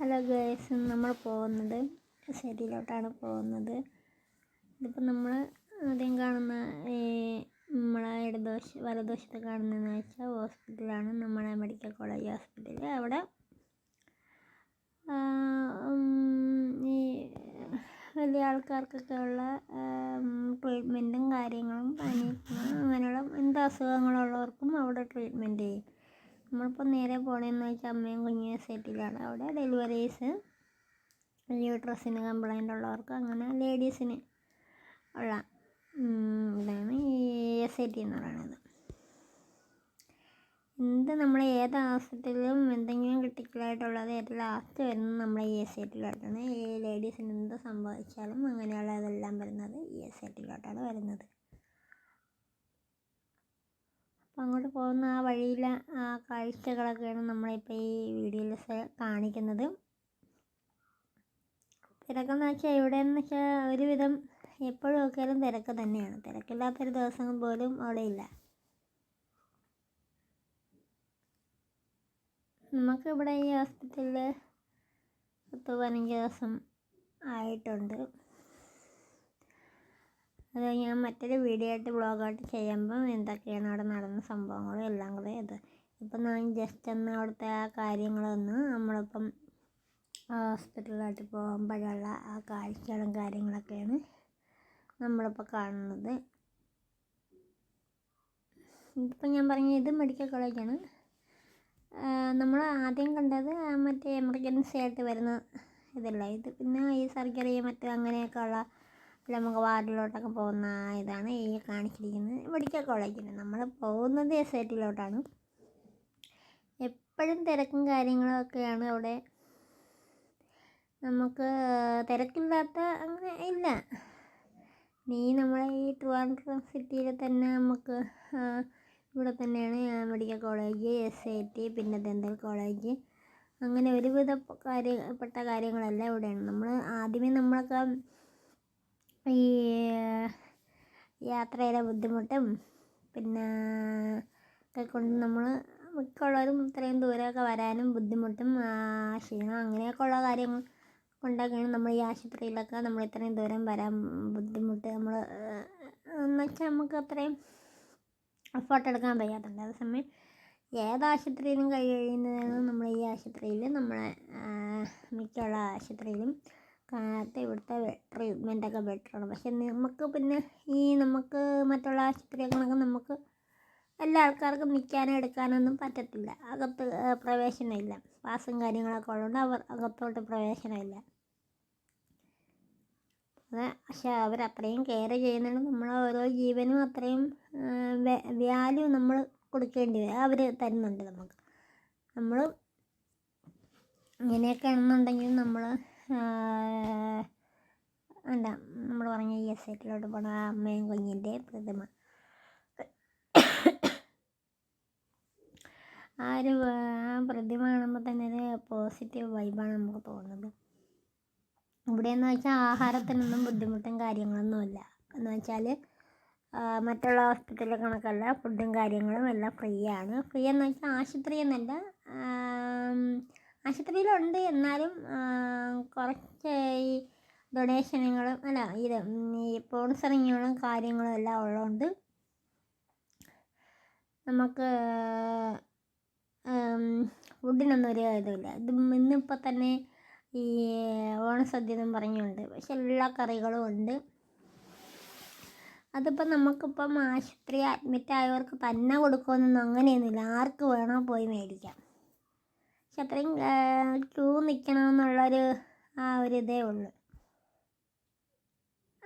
Hello girls നമ്മൾ പോകുന്നത് ശരിയിലോട്ടാണ് പോകുന്നത്. ഇതിപ്പോൾ നമ്മൾ ആദ്യം കാണുന്ന നമ്മളെ ഇടദോഷ വലദോഷത്ത് കാണുന്നതെന്ന് വെച്ചാൽ ഹോസ്പിറ്റലാണ് നമ്മുടെ മെഡിക്കൽ കോളേജ് ഹോസ്പിറ്റൽ അവിടെ ഈ വലിയ ആൾക്കാർക്കൊക്കെ ഉള്ള ട്രീറ്റ്മെന്റും കാര്യങ്ങളും പനി അങ്ങനെയുള്ള എന്ത് അസുഖങ്ങളുള്ളവർക്കും അവിടെ ട്രീറ്റ്മെന്റ് ചെയ്യും. നമ്മളിപ്പോൾ നേരെ പോണേന്ന് വെച്ചാൽ അമ്മയും കുഞ്ഞ് സെറ്റിലാണ്. അവിടെ ഡെലിവറീസ് ഡ്രസ്സിന് കംപ്ലൈന്റ് ഉള്ളവർക്ക് അങ്ങനെ ലേഡീസിന് ഉള്ള ഇതാണ് ഈ എസ് ഐ ടി എന്ന് പറയുന്നത് എന്ത് നമ്മൾ ഏത് ഹോസ്പിറ്റലിലും എന്തെങ്കിലും ക്രിട്ടിക്കലായിട്ടുള്ളത് ഏറ്റവും ലാസ്റ്റ് വരുന്നത് നമ്മൾ ഈ എസ് ഐ ടിയിലോട്ടാണ് ഈ ലേഡീസിന് എന്ത് സംഭവിച്ചാലും അങ്ങനെയുള്ളതെല്ലാം വരുന്നത് ഈ എസ് ഐ ടിയിലോട്ടാണ് വരുന്നത് അപ്പോൾ അങ്ങോട്ട് പോകുന്ന ആ വഴിയിലെ ആ കാഴ്ചകളൊക്കെയാണ് നമ്മളിപ്പോൾ ഈ വീഡിയോയിൽ കാണിക്കുന്നത്. തിരക്കെന്ന് വെച്ചാൽ ഇവിടെയെന്ന് വെച്ചാൽ ഒരുവിധം എപ്പോഴും നോക്കിയാലും തിരക്ക് തന്നെയാണ്. തിരക്കില്ലാത്തൊരു ദിവസം പോലും അവിടെ ഇല്ല. നമുക്കിവിടെ ഈ ഹോസ്പിറ്റലിൽ പത്ത് പതിനഞ്ച് ദിവസം ആയിട്ടുണ്ട്. അത് ഞാൻ മറ്റൊരു വീഡിയോ ആയിട്ട് വ്ളോഗായിട്ട് ചെയ്യുമ്പം എന്തൊക്കെയാണ് അവിടെ നടന്ന സംഭവങ്ങളും എല്ലാം കൂടെ ഇത്. ഇപ്പം ഞാൻ ജസ്റ്റ് ഒന്ന് അവിടുത്തെ ആ കാര്യങ്ങളൊന്ന് നമ്മളിപ്പം ഹോസ്പിറ്റലിലോട്ട് പോകുമ്പോഴുള്ള ആ കാഴ്ചകളും കാര്യങ്ങളൊക്കെയാണ് നമ്മളിപ്പോൾ കാണുന്നത്. ഇതിപ്പോൾ ഞാൻ പറഞ്ഞ ഇത് മെഡിക്കൽ കോളേജാണ് നമ്മൾ ആദ്യം കണ്ടത് മറ്റേ എമർജൻസി ആയിട്ട് വരുന്ന ഇതല്ല? ഇത് പിന്നെ ഈ സർജറി മറ്റേ അങ്ങനെയൊക്കെ ഉള്ള നമുക്ക് വാർഡിലോട്ടൊക്കെ പോകുന്ന ഇതാണ് ഈ കാണിച്ചിരിക്കുന്നത്. മെഡിക്കൽ കോളേജിൽ നമ്മൾ പോകുന്നത് എസ് ഐ ടിയിലോട്ടാണ് എപ്പോഴും തിരക്കും കാര്യങ്ങളൊക്കെയാണ് അവിടെ. നമുക്ക് തിരക്കില്ലാത്ത അങ്ങനെ ഇല്ല. നീ നമ്മളെ ഈ ട്രിവാൻഡ്രം സിറ്റിയിൽ തന്നെ നമുക്ക് ഇവിടെ തന്നെയാണ് medical college S I T പിന്നെ ദന്തൽ കോളേജ് അങ്ങനെ ഒരുവിധ കാര്യപ്പെട്ട കാര്യങ്ങളെല്ലാം ഇവിടെയാണ്. നമ്മൾ ആദ്യമേ നമ്മളൊക്കെ ഈ യാത്രയിലെ ബുദ്ധിമുട്ടും പിന്നെ ഒക്കെ കൊണ്ട് നമ്മൾ മിക്കുള്ളവരും ഇത്രയും ദൂരമൊക്കെ വരാനും ബുദ്ധിമുട്ടും ക്ഷീണം അങ്ങനെയൊക്കെ ഉള്ള കാര്യങ്ങൾ കൊണ്ടൊക്കെയാണ് നമ്മൾ ഈ ആശുപത്രിയിലൊക്കെ നമ്മൾ ഇത്രയും ദൂരം വരാൻ ബുദ്ധിമുട്ട് നമ്മൾ എന്ന് വെച്ചാൽ നമുക്ക് അത്രയും എഫേർട്ട് എടുക്കാൻ വയ്യാത്തുണ്ട്. അതേസമയം ഏത് ആശുപത്രിയിലും കഴിയുന്നതാണ് നമ്മൾ ഈ ആശുപത്രിയിൽ നമ്മളെ മിക്കുള്ള ആശുപത്രിയിലും കാലത്ത് ഇവിടുത്തെ ട്രീറ്റ്മെന്റൊക്കെ ബെറ്ററാണ് പക്ഷെ നമുക്ക് പിന്നെ ഈ നമുക്ക് മറ്റുള്ള ആശുപത്രികളൊക്കെ നമുക്ക് എല്ലാ ആൾക്കാർക്കും നിൽക്കാനോ എടുക്കാനൊന്നും പറ്റത്തില്ല. അകത്ത് പ്രവേശനമില്ല. പാസും കാര്യങ്ങളൊക്കെ ഉള്ളതുകൊണ്ട് അവർ അകത്തോട്ട് പ്രവേശനമില്ല. പക്ഷെ അവർ അത്രയും കെയർ ചെയ്യുന്നുണ്ട്. നമ്മളെ ഓരോ ജീവനും അത്രയും വാല്യൂ നമ്മൾ കൊടുക്കേണ്ടി വരും. അവർ തരുന്നുണ്ട് നമുക്ക്. നമ്മൾ ഇങ്ങനെയൊക്കെ ആണെന്നുണ്ടെങ്കിൽ നമ്മൾ വേണ്ട നമ്മൾ പറഞ്ഞ ഈ എസ് ഐറ്റിലോട്ട് പോണ അമ്മയും കുഞ്ഞിന്റെ പ്രതിമ. ആ ഒരു ആ പ്രതിമ കാണുമ്പോൾ തന്നെ ഒരു പോസിറ്റീവ് വൈബാണ് നമുക്ക് തോന്നുന്നത്. ഇവിടെയെന്ന് വെച്ചാൽ ആഹാരത്തിനൊന്നും ബുദ്ധിമുട്ടും കാര്യങ്ങളൊന്നുമില്ല. എന്ന് വെച്ചാൽ മറ്റുള്ള ഹോസ്പിറ്റലിലെ കണക്കല്ല ഫുഡും കാര്യങ്ങളും എല്ലാം ഫ്രീ ആണ്. ഫ്രീ എന്ന് വെച്ചാൽ ആശുപത്രി എന്നല്ല ആശുപത്രിയിലുണ്ട്. എന്നാലും കുറച്ച് ഈ ഡൊണേഷനുകളും അല്ല ഇത് ഈ സ്പോൺസറിങ്ങുകളും കാര്യങ്ങളും എല്ലാം ഉള്ളതുകൊണ്ട് നമുക്ക് ഫുഡിനൊന്നും ഒരു ഇതുമില്ല. ഇത് ഇന്നിപ്പോൾ തന്നെ ഈ ഓണസദ്യ എന്നും പറഞ്ഞുണ്ട് പക്ഷെ എല്ലാ കറികളും ഉണ്ട്. അതിപ്പോൾ നമുക്കിപ്പം ആശുപത്രി അഡ്മിറ്റ് ആയവർക്ക് തന്നെ കൊടുക്കുമെന്നൊന്നും അങ്ങനെയൊന്നുമില്ല. ആർക്ക് വേണോ പോയി മേടിക്കാം. അത്രയും ക്യൂ നിൽക്കണമെന്നുള്ളൊരു ആ ഒരു ഇതേ ഉള്ളൂ.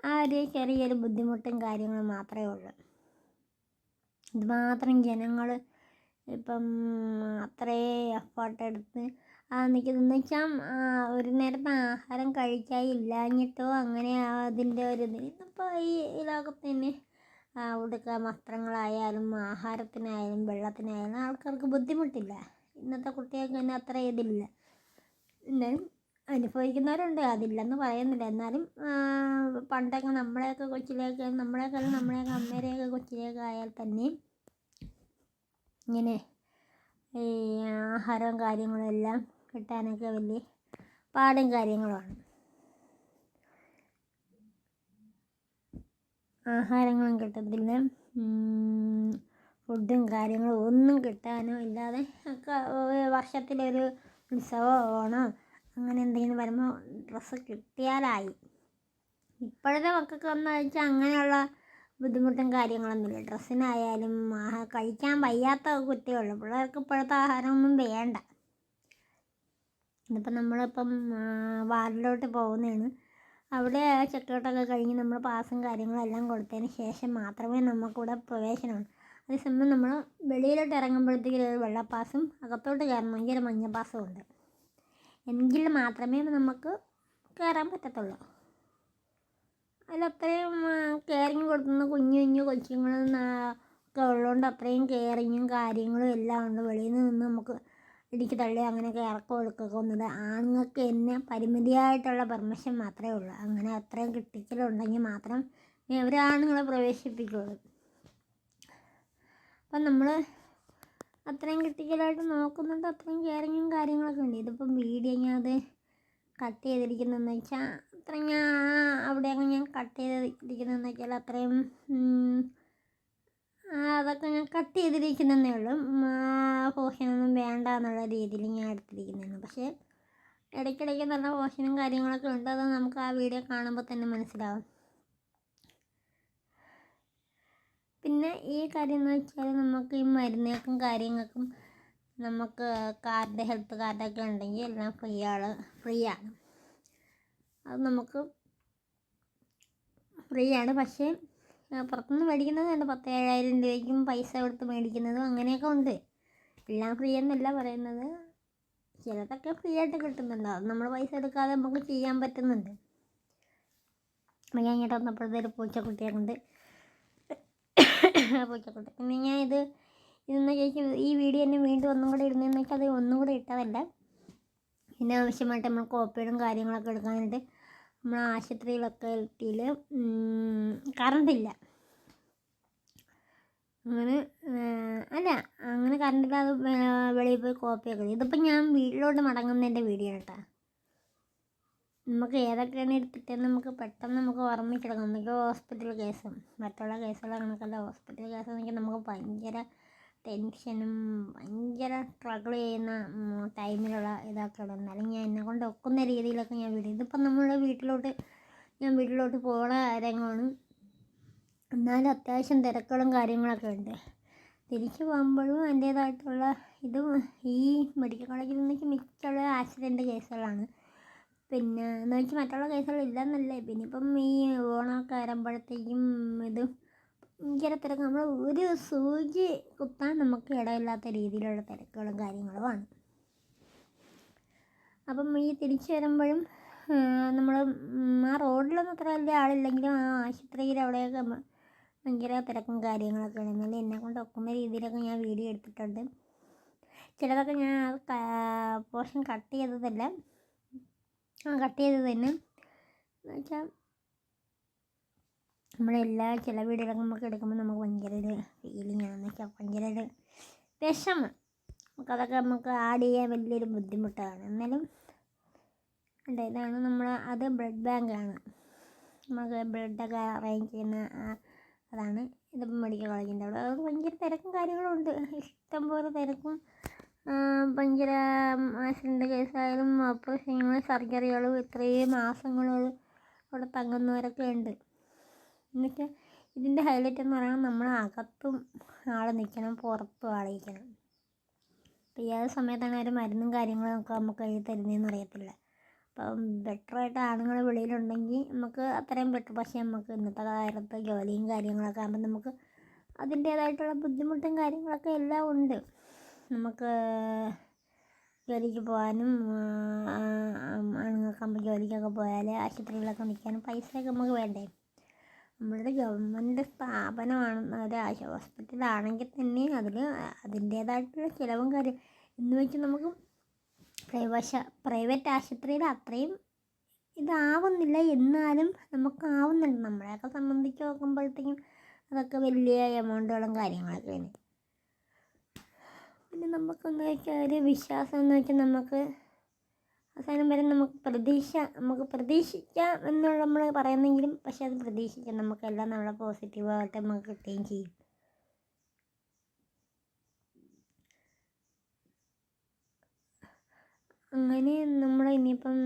ആ ഒരു ചെറിയൊരു ബുദ്ധിമുട്ടും കാര്യങ്ങളും മാത്രമേ ഉള്ളൂ. ഇതുമാത്രം ജനങ്ങൾ ഇപ്പം അത്രേ എഫേർട്ട് എടുത്ത് നിൽക്കുന്നതെന്ന് വെച്ചാൽ ഒരു നേരത്തെ ആഹാരം കഴിക്കാൻ ഇല്ലാഞ്ഞിട്ടോ അങ്ങനെ അതിന്റെ ഒരു ഇത്. ഇന്നിപ്പോൾ ഈ ലോകത്ത് തന്നെ ഉടുക്ക വസ്ത്രങ്ങളായാലും ആഹാരത്തിനായാലും വെള്ളത്തിനായാലും ആൾക്കാർക്ക് ബുദ്ധിമുട്ടില്ല. ഇന്നത്തെ കുട്ടികൾക്ക് തന്നെ അത്ര ഇതില്ല എന്നാലും അനുഭവിക്കുന്നവരുണ്ട്. അതില്ലെന്ന് പറയുന്നില്ല. എന്നാലും പണ്ടൊക്കെ നമ്മളെയൊക്കെ കൊച്ചിലേക്ക് നമ്മളെയൊക്കെ നമ്മളെയൊക്കെ അമ്മേരെയൊക്കെ കൊച്ചിലേക്ക് ആയാൽ തന്നെയും ഇങ്ങനെ ഈ ആഹാരവും കാര്യങ്ങളും എല്ലാം കിട്ടാനൊക്കെ വലിയ പാടും കാര്യങ്ങളുമാണ്. ആഹാരങ്ങളും കിട്ടത്തില്ല. ഫുഡും കാര്യങ്ങളും ഒന്നും കിട്ടാനോ ഇല്ലാതെ ഒക്കെ വർഷത്തിലൊരു ഉത്സവമോ ഓണോ അങ്ങനെ എന്തെങ്കിലും വരുമ്പോൾ ഡ്രസ്സ് കിട്ടിയാലായി. ഇപ്പോഴത്തെ മക്കൾക്ക് എന്ന് വെച്ചാൽ അങ്ങനെയുള്ള ബുദ്ധിമുട്ടും കാര്യങ്ങളൊന്നുമില്ല. ഡ്രസ്സിനായാലും ആഹാ കഴിക്കാൻ വയ്യാത്ത കുട്ടികളുള്ളൂ പിള്ളേർക്ക് ഇപ്പോഴത്തെ ആഹാരമൊന്നും വേണ്ട. ഇതിപ്പോൾ നമ്മളിപ്പം വാർഡിലോട്ട് പോകുന്നതാണ്. അവിടെ ചെക്കൗട്ടൊക്കെ കഴിഞ്ഞ് നമ്മൾ പാസും കാര്യങ്ങളും എല്ലാം കൊടുത്തതിന് ശേഷം മാത്രമേ നമുക്കിവിടെ പ്രവേശനമുള്ളൂ. അതേസമയം നമ്മൾ വെളിയിലോട്ട് ഇറങ്ങുമ്പോഴത്തേക്കും ഒരു വെള്ളപ്പാസും അകത്തോട്ട് കയറണമെങ്കിൽ ഒരു മഞ്ഞപ്പാസും ഉണ്ട് എങ്കിൽ മാത്രമേ നമുക്ക് കയറാൻ പറ്റത്തുള്ളൂ. അതിലത്രയും കെയറിങ് കൊടുക്കുന്ന കുഞ്ഞു കുഞ്ഞു കൊച്ചുങ്ങളും ഒക്കെ ഉള്ളതുകൊണ്ട് അത്രയും കെയറിങ്ങും കാര്യങ്ങളും എല്ലാം ഉണ്ട്. വെളിയിൽ നിന്ന് നമുക്ക് ഇടിക്ക് തള്ളി അങ്ങനെയൊക്കെ ഇറക്കം എടുക്കുകയൊക്കെ ഒന്നുമില്ല. ആണുങ്ങൾക്ക് തന്നെ പരിമിതിയായിട്ടുള്ള പെർമിഷൻ മാത്രമേ ഉള്ളൂ. അങ്ങനെ അത്രയും കിട്ടിക്കലുണ്ടെങ്കിൽ മാത്രം അവർ ആണുങ്ങളെ പ്രവേശിപ്പിക്കുകയുള്ളൂ. അപ്പം നമ്മൾ അത്രയും ക്രിട്ടിക്കലായിട്ട് നോക്കുന്നുണ്ട്. അത്രയും കെയറിങ്ങും കാര്യങ്ങളൊക്കെ ഉണ്ട്. ഇതിപ്പം വീഡിയോ ഞാൻ അത് കട്ട് ചെയ്തിരിക്കുന്നതെന്ന് വെച്ചാൽ അത്ര ഞാൻ അവിടെയൊക്കെ ഞാൻ കട്ട് ചെയ്തിരിക്കുന്നതെന്ന് വെച്ചാൽ അത്രയും അതൊക്കെ ഞാൻ കട്ട് ചെയ്തിരിക്കുന്നതേ ഉള്ളൂ. പോഷനൊന്നും വേണ്ട എന്നുള്ള രീതിയിൽ ഞാൻ എടുത്തിരിക്കുന്നതാണ്. പക്ഷേ ഇടയ്ക്കിടയ്ക്ക് നല്ല പോഷനും കാര്യങ്ങളൊക്കെ ഉണ്ട്. അത് നമുക്ക് ആ വീഡിയോ കാണുമ്പോൾ തന്നെ മനസ്സിലാവും. പിന്നെ ഈ കാര്യം എന്ന് വെച്ചാൽ നമുക്ക് ഈ മരുന്നുകൾക്കും കാര്യങ്ങൾക്കും നമുക്ക് കാർഡ് ഹെൽത്ത് കാർഡൊക്കെ ഉണ്ടെങ്കിൽ എല്ലാം ഫ്രീ ആണ് ഫ്രീ ആണ്. അത് നമുക്ക് ഫ്രീ ആണ്. പക്ഷേ പുറത്തുനിന്ന് മേടിക്കുന്നതുണ്ട് പത്ത് ഏഴായിരം രൂപയ്ക്കും പൈസ കൊടുത്ത് മേടിക്കുന്നതും അങ്ങനെയൊക്കെ ഉണ്ട്. എല്ലാം ഫ്രീ എന്നല്ല പറയുന്നത്. ചിലതൊക്കെ ഫ്രീ ആയിട്ട് കിട്ടുന്നുണ്ട്. അത് നമ്മൾ പൈസ എടുക്കാതെ നമുക്ക് ചെയ്യാൻ പറ്റുന്നുണ്ട്. ഞാൻ ഇങ്ങോട്ട് വന്നപ്പോഴത്തെ ഒരു പൂച്ചക്കുട്ടിയെ പൂച്ചക്കുട്ടി പിന്നെ ഞാൻ ഇത് ഇതെന്ന് ചോദിച്ചാൽ ഈ വീഡിയോ തന്നെ വീണ്ടും ഒന്നും കൂടെ ഇടുന്നതെന്ന് വെച്ചാൽ അത് ഒന്നും കൂടെ ഇട്ടതല്ല പിന്നെ ആവശ്യമായിട്ട് നമ്മൾ കോപ്പികളും കാര്യങ്ങളൊക്കെ എടുക്കാനായിട്ട് നമ്മൾ ആശുപത്രിയിലൊക്കെ എത്തിയിൽ കറണ്ടില്ല അങ്ങനെ അല്ല അങ്ങനെ കറണ്ടില്ലാതെ വെളിയിൽ പോയി കോപ്പിയൊക്കെ ഇതിപ്പോൾ ഞാൻ വീട്ടിലോട്ട് മടങ്ങുന്നതിന്റെ വീഡിയോ കേട്ടോ. നമുക്ക് ഏതൊക്കെയാണ് എടുത്തിട്ടെന്ന് നമുക്ക് പെട്ടെന്ന് നമുക്ക് ഓർമ്മിച്ചെടുക്കാം എന്തൊക്കെ ഹോസ്പിറ്റൽ കേസും മറ്റുള്ള കേസുകൾ കണക്കല്ല ഹോസ്പിറ്റൽ കേസ് എന്നൊക്കെ നമുക്ക് ഭയങ്കര ടെൻഷനും ഭയങ്കര സ്ട്രഗിൾ ചെയ്യുന്ന ടൈമിലുള്ള ഇതൊക്കെയാണ് എന്നാലും ഞാൻ എന്നെ കൊണ്ട് ഒക്കുന്ന രീതിയിലൊക്കെ ഞാൻ വീഡിയോ ഇതിപ്പം നമ്മുടെ വീട്ടിലോട്ട് ഞാൻ വീട്ടിലോട്ട് പോകുന്ന കാര്യങ്ങളാണ് എന്നാലും അത്യാവശ്യം തിരക്കുകളും കാര്യങ്ങളൊക്കെ ഉണ്ട്. തിരിച്ചു പോകുമ്പോഴും അതിന്റേതായിട്ടുള്ള ഇതും ഈ മെഡിക്കൽ കോളേജിൽ നിന്നൊക്കെ മിക്കുള്ള ആക്സിഡന്റ് കേസുകളാണ് പിന്നെ എന്ന് വെച്ചാൽ മറ്റുള്ള കേസുകൾ ഇല്ലെന്നല്ലേ. പിന്നെ ഇപ്പം ഈ ഓണമൊക്കെ വരുമ്പോഴത്തേക്കും ഇത് ഭയങ്കര തിരക്ക്. നമ്മൾ ഒരു സൂചി കുത്താൻ നമുക്ക് ഇടയില്ലാത്ത രീതിയിലുള്ള തിരക്കുകളും കാര്യങ്ങളുമാണ് അപ്പം ഈ തിരിച്ചു വരുമ്പോഴും നമ്മൾ ആ റോഡിലൊന്നും അത്ര വലിയ ആളില്ലെങ്കിലും ആ ആശുപത്രിയിൽ അവിടെയൊക്കെ ഭയങ്കര തിരക്കും കാര്യങ്ങളൊക്കെ ഉണ്ട് എന്നാലും എന്നെ കൊണ്ട് ഒക്കുന്ന രീതിയിലൊക്കെ ഞാൻ വീഡിയോ എടുത്തിട്ടുണ്ട്. ചിലതൊക്കെ ഞാൻ പോർഷൻ കട്ട് ചെയ്തതല്ല. കട്ട് ചെയ്തത് തന്നെ. എന്നുവെച്ചാൽ നമ്മളെല്ലാ ചില വീടുകളൊക്കെ നമുക്ക് എടുക്കുമ്പോൾ നമുക്ക് ഭയങ്കര ഒരു ഫീലിംഗ് ആണെന്ന് വെച്ചാൽ ഭയങ്കര ഒരു വിഷമം. നമുക്കതൊക്കെ നമുക്ക് ആഡ് ചെയ്യാൻ വലിയൊരു ബുദ്ധിമുട്ടാണ്. എന്നാലും ഉണ്ട് ഇതാണ് നമ്മൾ അത് ബ്ലഡ് ബാങ്കാണ് നമുക്ക് ബ്ലഡൊക്കെ അറേഞ്ച് ചെയ്യുന്ന അതാണ് ഇതിപ്പോൾ മെഡിക്കൽ കോളേജിന്റെ അവിടെ. അത് ഭയങ്കര തിരക്കും കാര്യങ്ങളും ഉണ്ട്. ഇഷ്ടംപോലെ തിരക്കും. ഭയങ്കര ആക്സിഡന്റ് കേസായാലും ഓപ്പറേഷനുകൾ സർജറികളും ഇത്രയും മാസങ്ങളോളം അവിടെ തങ്ങുന്നവരൊക്കെ ഉണ്ട്. എന്നിട്ട് ഇതിന്റെ ഹൈലൈറ്റ് എന്ന് പറയുന്നത് നമ്മൾ അകത്തും ആൾ നിൽക്കണം പുറത്തും ആളിരിക്കണം അപ്പോൾ ഏത് സമയത്താണ് അവർ മരുന്നും കാര്യങ്ങളും ഒക്കെ നമുക്ക് എഴുതി തരുന്നതെന്ന് അറിയത്തില്ല. അപ്പം ബെറ്ററായിട്ട് ആണുങ്ങൾ വെളിയിലുണ്ടെങ്കിൽ നമുക്ക് അത്രയും ബെറ്റർ പക്ഷേ നമുക്ക് ഇന്നത്തെ കാലത്ത് ജോലിയും കാര്യങ്ങളൊക്കെ ആകുമ്പോൾ നമുക്ക് അതിന്റേതായിട്ടുള്ള ബുദ്ധിമുട്ടും കാര്യങ്ങളൊക്കെ എല്ലാം ഉണ്ട്. നമുക്ക് ജോലിക്ക് പോകാനും ആണുങ്ങൾക്കാകുമ്പോൾ ജോലിക്കൊക്കെ പോയാൽ ആശുപത്രികളിലൊക്കെ നിൽക്കാനും പൈസയൊക്കെ നമുക്ക് വേണ്ടേ? നമ്മളുടെ ഗവൺമെന്റ് സ്ഥാപനമാണ് ഒരു ഹോസ്പിറ്റലാണെങ്കിൽ തന്നെ അതിൽ അതിന്റേതായിട്ടുള്ള ചിലവും കാര്യം എന്ന് വെച്ച് നമുക്ക് പ്രൈവശ പ്രൈവറ്റ് ആശുപത്രിയിൽ അത്രയും ഇതാവുന്നില്ല. എന്നാലും നമുക്ക് ആവുന്നുണ്ട്. നമ്മളെയൊക്കെ സംബന്ധിച്ച് നോക്കുമ്പോഴത്തേക്കും അതൊക്കെ വലിയ എമൗണ്ടുകളും കാര്യങ്ങളൊക്കെയാണ്. പിന്നെ നമുക്കെന്ന് വെച്ചാൽ ഒരു വിശ്വാസം എന്ന് വെച്ചാൽ നമുക്ക് അവസാനം വരെ നമുക്ക് പ്രതീക്ഷ നമുക്ക് പ്രതീക്ഷിക്കാം എന്നുള്ള നമ്മൾ പറയുന്നെങ്കിലും പക്ഷെ അത് പ്രതീക്ഷിക്കാം. നമുക്കെല്ലാം നമ്മളെ പോസിറ്റീവായിട്ട് നമുക്ക് കിട്ടുകയും ചെയ്യും. അങ്ങനെ നമ്മൾ ഇനിയിപ്പം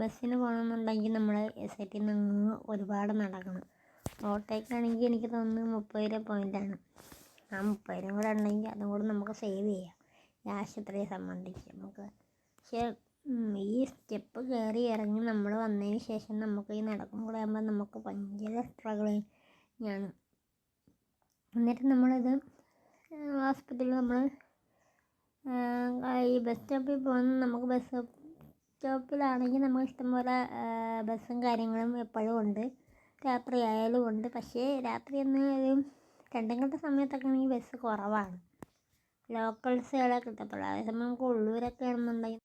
ബസ്സിന് പോകണമെന്നുണ്ടെങ്കിൽ നമ്മൾ എസ് ഐ ടിയിൽ നിന്ന് ഒരുപാട് നടക്കണം. ഓട്ടോയ്ക്കാണെങ്കിൽ എനിക്ക് തോന്നുന്നു മുപ്പത് രൂപ പോയിന്റാണ് ആ മുപ്പതിനും കൂടെ ഉണ്ടെങ്കിൽ അതും കൂടെ നമുക്ക് സേവ് ചെയ്യാം. ഈ ആശുപത്രിയെ സംബന്ധിച്ച് നമുക്ക്. പക്ഷേ ഈ സ്റ്റെപ്പ് കയറി ഇറങ്ങി നമ്മൾ വന്നതിന് ശേഷം നമുക്ക് ഈ നടക്കും കൂടെ ആകുമ്പോൾ നമുക്ക് ഭയങ്കര സ്ട്രഗിൾ ആണ് എന്നിട്ട് നമ്മളിത് ഹോസ്പിറ്റലിൽ നമ്മൾ ഈ ബസ് സ്റ്റോപ്പിൽ പോകുന്ന നമുക്ക് ബസ് സ്റ്റോപ്പിലാണെങ്കിൽ നമുക്ക് ഇഷ്ടംപോലെ ബസ്സും കാര്യങ്ങളും എപ്പോഴും ഉണ്ട്. രാത്രി ആയാലും ഉണ്ട്. പക്ഷേ രാത്രി ഒരു രണ്ടും കെട്ട സമയത്തൊക്കെ ആണെങ്കിൽ ബസ് കുറവാണ്. ലോക്കൽസുകളെ കിട്ടത്തുള്ളൂ. അതേസമയം നമുക്ക് ഉള്ളൂരൊക്കെ ആണെന്നുണ്ടെങ്കിൽ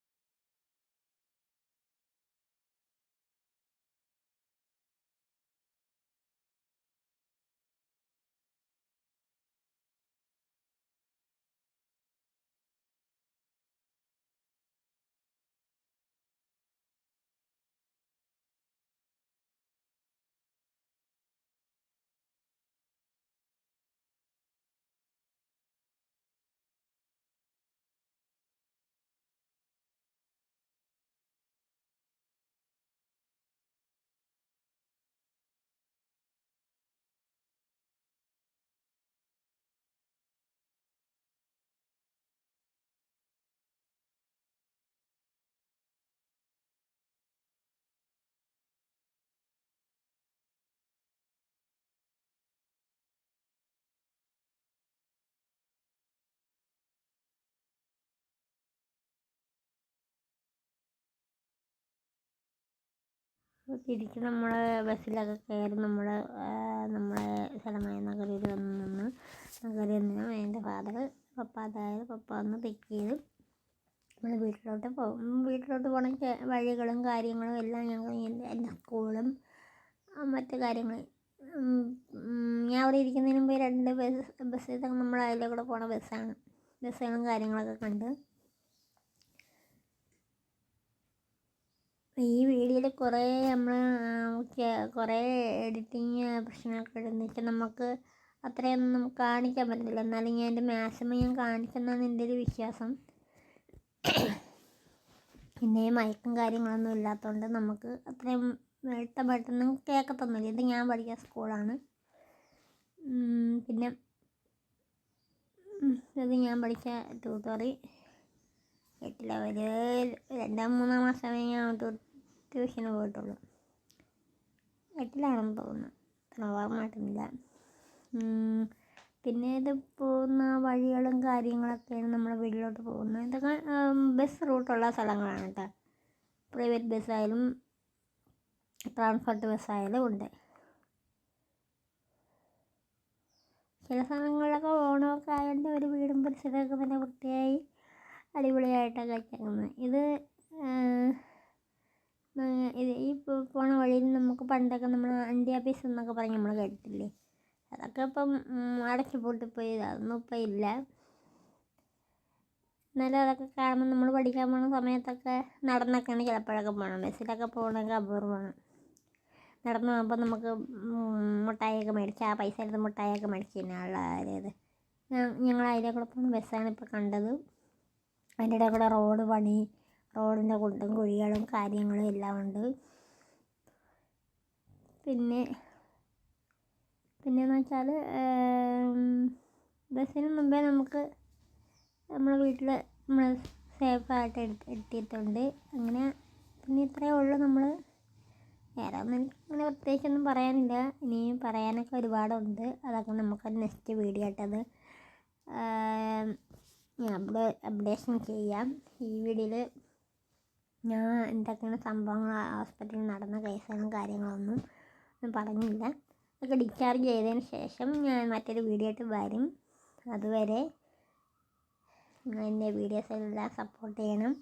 തിരിച്ച് നമ്മൾ ബസ്സിലൊക്കെ കയറി നമ്മൾ നമ്മളെ സ്ഥലമായ നഗരയിൽ വന്ന് നിന്ന് നഗരയിൽ നിന്ന് എന്റെ ഫാദർ പപ്പ അതായത് പപ്പ വന്ന് പിക്ക് ചെയ്ത് നമ്മൾ വീട്ടിലോട്ട് പോകും വീട്ടിലോട്ട് പോകണ വഴികളും കാര്യങ്ങളും എല്ലാം ഞങ്ങൾ എന്റെ സ്കൂളും മറ്റു കാര്യങ്ങൾ ഞാൻ അവിടെ ഇരിക്കുന്നതിന് മുമ്പ് രണ്ട് ബസ് ബസ്സിൽ നമ്മൾ അതിലെ കൂടെ പോണ ബസ്സാണ് ബസ്സുകളും കാര്യങ്ങളൊക്കെ കണ്ട് ഈ വീഡിയോയിൽ കുറേ നമ്മൾ കുറേ എഡിറ്റിങ് പ്രശ്നമൊക്കെ ഉണ്ട്. നമുക്ക് അത്രയൊന്നും നമുക്ക് കാണിക്കാൻ പറ്റത്തില്ല. എന്നാലും ഞാൻ എന്റെ മാക്സിമം ഞാൻ കാണിക്കുന്നതാണ് എന്റെ ഒരു വിശ്വാസം. പിന്നെ മയക്കും കാര്യങ്ങളൊന്നും ഇല്ലാത്തതുകൊണ്ട് നമുക്ക് അത്രയും വ്യക്തമായിട്ടൊന്നും കേൾക്കത്തൊന്നുമില്ല. ഇത് ഞാൻ പഠിക്കുന്ന സ്കൂളാണ്. പിന്നെ ഇത് ഞാൻ പഠിച്ച ട്യൂട്ടോറി എട്ടിലെ ഒരു രണ്ടാം മൂന്നാം മാസമേ ഞാൻ ട്യൂഷന് പോയിട്ടുള്ളൂ എട്ടിലാണെന്ന് തോന്നുന്നു. ഓർമ്മയിട്ടില്ല ഓർമ്മ പിന്നെ ഇത് പോകുന്ന വഴികളും കാര്യങ്ങളൊക്കെയാണ് നമ്മുടെ വീട്ടിലോട്ട് പോകുന്നത്. ഇതൊക്കെ ബസ് റൂട്ടുള്ള സ്ഥലങ്ങളാണ് കേട്ടോ. പ്രൈവറ്റ് ബസ്സായാലും ട്രാൻസ്പോർട്ട് ബസ്സായാലും ഉണ്ട്. ചില സമയങ്ങളിലൊക്കെ ഓണമൊക്കെ ആയതുകൊണ്ട് ഒരു വീടും പരിസരമൊക്കെ തന്നെ വൃത്തിയായി അടിപൊളിയായിട്ടൊക്കെ വെച്ചേക്കുന്നത് ഇത് ഈ പോണ വഴിയിൽ നമുക്ക് പണ്ടൊക്കെ നമ്മൾ ആപ്പീസ് എന്നൊക്കെ പറഞ്ഞ് നമ്മൾ കേട്ടിട്ടില്ലേ? അതൊക്കെ ഇപ്പം അടച്ചു പൂട്ടിപ്പോയി അതൊന്നും ഇപ്പം ഇല്ല. എന്നാലും അതൊക്കെ കാണുമ്പോൾ നമ്മൾ പഠിക്കാൻ പോണ സമയത്തൊക്കെ നടന്നൊക്കെയാണ് ചിലപ്പോഴൊക്കെ പോകണം ബസ്സിലൊക്കെ പോകണമെങ്കിൽ അപൂർവമാണ്. നടന്നു പോകുമ്പോൾ നമുക്ക് മുട്ടായൊക്കെ മേടിച്ച് ആ പൈസ എടുത്ത് മുട്ടായൊക്കെ മേടിച്ച് തിന്നാനുള്ള അതായത് ഞങ്ങൾ അതിലെ കൂടെ പോകുന്ന ബസ്സാണ് ഇപ്പോൾ കണ്ടത്. അതിന്റെ ഇടയിൽ കൂടെ റോഡ് പണി റോഡിന്റെ കുണ്ടും കുഴികളും കാര്യങ്ങളും എല്ലാം ഉണ്ട്. പിന്നെ പിന്നെയെന്ന് വെച്ചാൽ ബസ്സിന് മുമ്പേ നമുക്ക് നമ്മളെ വീട്ടിൽ നമ്മൾ സേഫായിട്ട് എത്തിയിട്ടുണ്ട്. അങ്ങനെ പിന്നെ ഇത്രയേ ഉള്ളൂ നമ്മൾ വേറെ ഒന്നും അങ്ങനെ പ്രത്യേകിച്ചൊന്നും പറയാനില്ല. ഇനിയും പറയാനൊക്കെ ഒരുപാടുണ്ട്. അതൊക്കെ നമുക്ക് നെക്സ്റ്റ് വീഡിയോ ആയിട്ടത് അപ്ഡേഷൻ ചെയ്യാം. ഈ വീഡിയോയിൽ ഞാൻ എന്തൊക്കെയാണ് സംഭവങ്ങൾ ഹോസ്പിറ്റലിൽ നടന്ന കേസുകളും കാര്യങ്ങളൊന്നും ഒന്നും പറഞ്ഞില്ല. അതൊക്കെ ഡിസ്ചാർജ് ചെയ്തതിന് ശേഷം ഞാൻ മറ്റൊരു വീഡിയോ ആയിട്ട് വരും. അതുവരെ എന്റെ വീഡിയോസ് എല്ലാം സപ്പോർട്ട് ചെയ്യണം.